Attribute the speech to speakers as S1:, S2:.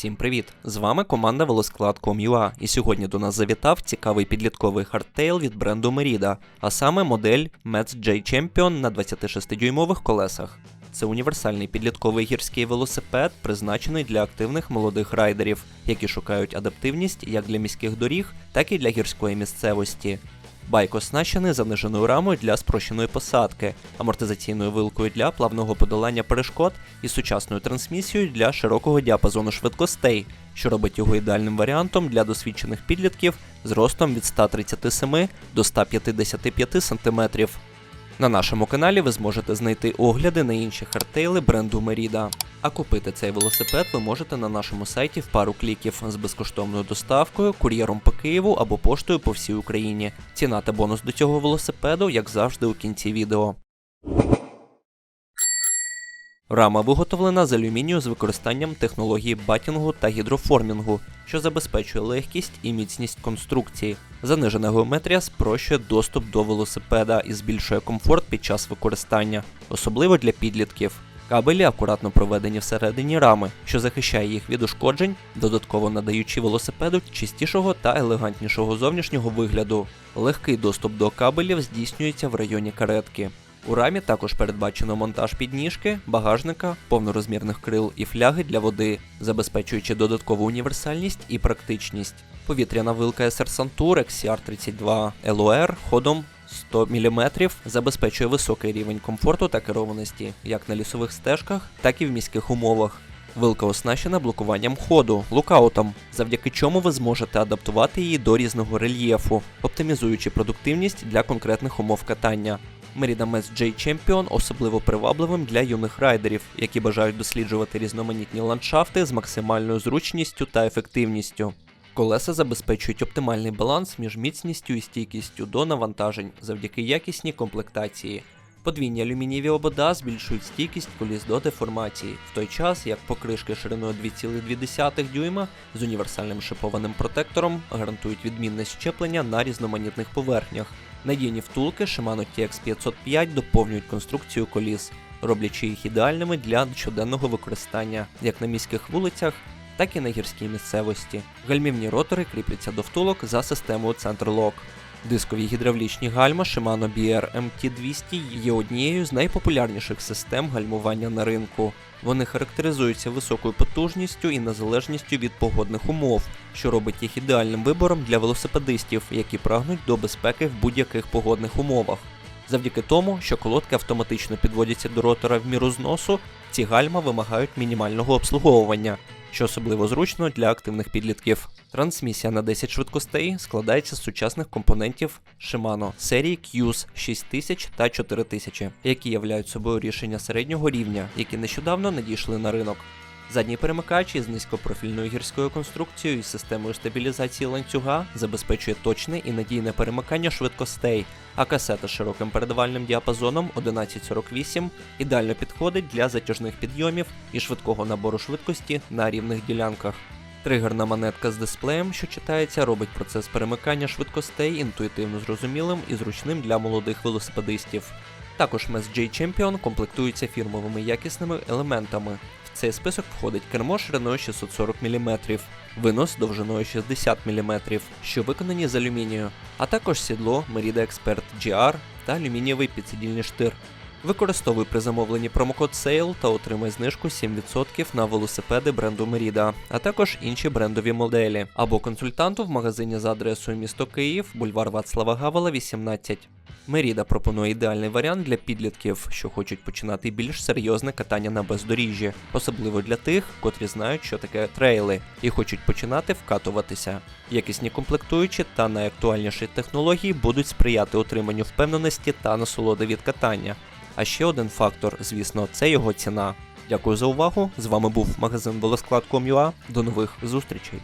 S1: Всім привіт! З вами команда Велосклад.com.ua і сьогодні до нас завітав цікавий підлітковий хардтейл від бренду Merida, а саме модель Metz J Champion на 26-дюймових колесах. Це універсальний підлітковий гірський велосипед, призначений для активних молодих райдерів, які шукають адаптивність як для міських доріг, так і для гірської місцевості. Байк оснащений заниженою рамою для спрощеної посадки, амортизаційною вилкою для плавного подолання перешкод і сучасною трансмісією для широкого діапазону швидкостей, що робить його ідеальним варіантом для досвідчених підлітків з ростом від 137 до 155 см. На нашому каналі ви зможете знайти огляди на інші хардтейли бренду Merida. А купити цей велосипед ви можете на нашому сайті в пару кліків з безкоштовною доставкою, кур'єром по Києву або поштою по всій Україні. Ціна та бонус до цього велосипеду, як завжди, у кінці відео. Рама виготовлена з алюмінію з використанням технології батінгу та гідроформінгу, що забезпечує легкість і міцність конструкції. Занижена геометрія спрощує доступ до велосипеда і збільшує комфорт під час використання, особливо для підлітків. Кабелі акуратно проведені всередині рами, що захищає їх від ушкоджень, додатково надаючи велосипеду чистішого та елегантнішого зовнішнього вигляду. Легкий доступ до кабелів здійснюється в районі каретки. У рамі також передбачено монтаж підніжки, багажника, повнорозмірних крил і фляги для води, забезпечуючи додаткову універсальність і практичність. Повітряна вилка SR Santur XCR32 LOR ходом 100 мм забезпечує високий рівень комфорту та керованості як на лісових стежках, так і в міських умовах. Вилка оснащена блокуванням ходу, лукаутом, завдяки чому ви зможете адаптувати її до різного рельєфу, оптимізуючи продуктивність для конкретних умов катання. Merida J Champion особливо привабливим для юних райдерів, які бажають досліджувати різноманітні ландшафти з максимальною зручністю та ефективністю. Колеса забезпечують оптимальний баланс між міцністю і стійкістю до навантажень завдяки якісній комплектації. Подвійні алюмінієві обода збільшують стійкість коліс до деформації, в той час як покришки шириною 2,2 дюйма з універсальним шипованим протектором гарантують відмінне щеплення на різноманітних поверхнях. Надійні втулки Shimano TX505 доповнюють конструкцію коліс, роблячи їх ідеальними для щоденного використання як на міських вулицях, так і на гірській місцевості. Гальмівні ротори кріпляться до втулок за системою Center-Lock. Дискові гідравлічні гальма Shimano BR MT200 є однією з найпопулярніших систем гальмування на ринку. Вони характеризуються високою потужністю і незалежністю від погодних умов, що робить їх ідеальним вибором для велосипедистів, які прагнуть до безпеки в будь-яких погодних умовах. Завдяки тому, що колодки автоматично підводяться до ротора в міру зносу, ці гальма вимагають мінімального обслуговування, що особливо зручно для активних підлітків. Трансмісія на 10 швидкостей складається з сучасних компонентів Shimano серії QS 6000 та 4000, які являють собою рішення середнього рівня, які нещодавно надійшли на ринок. Задній перемикач із низькопрофільною гірською конструкцією і системою стабілізації ланцюга забезпечує точне і надійне перемикання швидкостей, а касета з широким передавальним діапазоном 1148 ідеально підходить для затяжних підйомів і швидкого набору швидкості на рівних ділянках. Тригерна монетка з дисплеєм, що читається, робить процес перемикання швидкостей інтуїтивно зрозумілим і зручним для молодих велосипедистів. Також Metz J Champion комплектується фірмовими якісними елементами. В цей список входить кермо шириною 640 мм, винос довжиною 60 мм, що виконані з алюмінію, а також сідло Merida Expert GR та алюмінієвий підсидільний штир. Використовуй при замовленні промокод SALE та отримай знижку 7% на велосипеди бренду Merida, а також інші брендові моделі, або консультанту в магазині за адресою місто Київ, бульвар Вацлава Гавела, 18. Merida пропонує ідеальний варіант для підлітків, що хочуть починати більш серйозне катання на бездоріжжі, особливо для тих, котрі знають, що таке трейли, і хочуть починати вкатуватися. Якісні комплектуючі та найактуальніші технології будуть сприяти отриманню впевненості та насолоди від катання. А ще один фактор, звісно, це його ціна. Дякую за увагу. З вами був магазин Велосклад.com.ua. До нових зустрічей.